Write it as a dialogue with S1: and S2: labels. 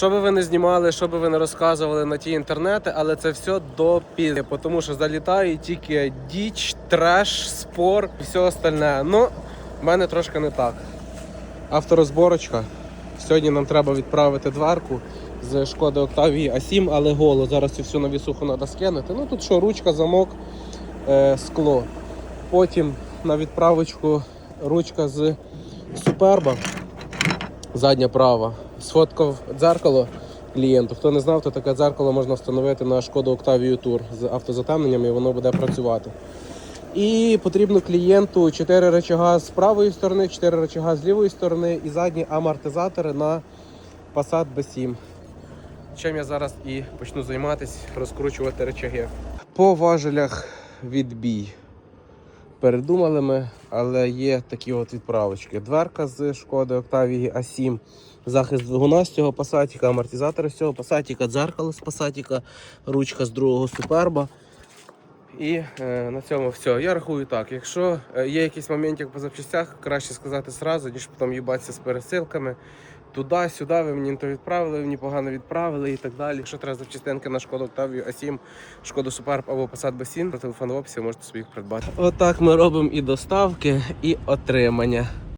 S1: Що би ви не знімали, що би ви не розказували на ті інтернети, але це все до пізні, тому що залітає тільки діч, треш, спор і все остальне. Ну, в мене трошки не так. Авторозборочка. Сьогодні нам треба відправити дверку з шкоди Octavia A7, але голо. Зараз цю всю навісуху треба скинути. Ну тут що, ручка, замок, е, скло. Потім на відправочку ручка з суперба, задня права Сфоткав дзеркало клієнту. Хто не знав, то таке дзеркало можна встановити на шкоду Octavia Tour з автозатемненням і воно буде працювати. І потрібно клієнту 4 рычага з правої сторони, 4 рычага з лівої сторони і задні амортизатори на Passat B7. Чим я зараз і почну займатися, розкручувати рычаги. По важелях відбій. Передумали ми, але є такі от відправочки. Дверка з шкоди Octavia A7, захист двигуна з цього пасатіка, амортизатори з цього пасатіка, дзеркало з пасатіка, ручка з другого суперба. І е, на цьому все. Я рахую так. Якщо е, є якийсь моментик по запчастях, краще сказати сразу, ніж потім їбатися з пересилками. Туди-сюди ви мені то відправили, ви мені погано відправили і так далі. Якщо треба запчастинки на шкоду Octavia A7, шкоду Superb або Passat B7, про телефон в описі можете собі їх придбати. Отак ми робимо і доставки, і отримання.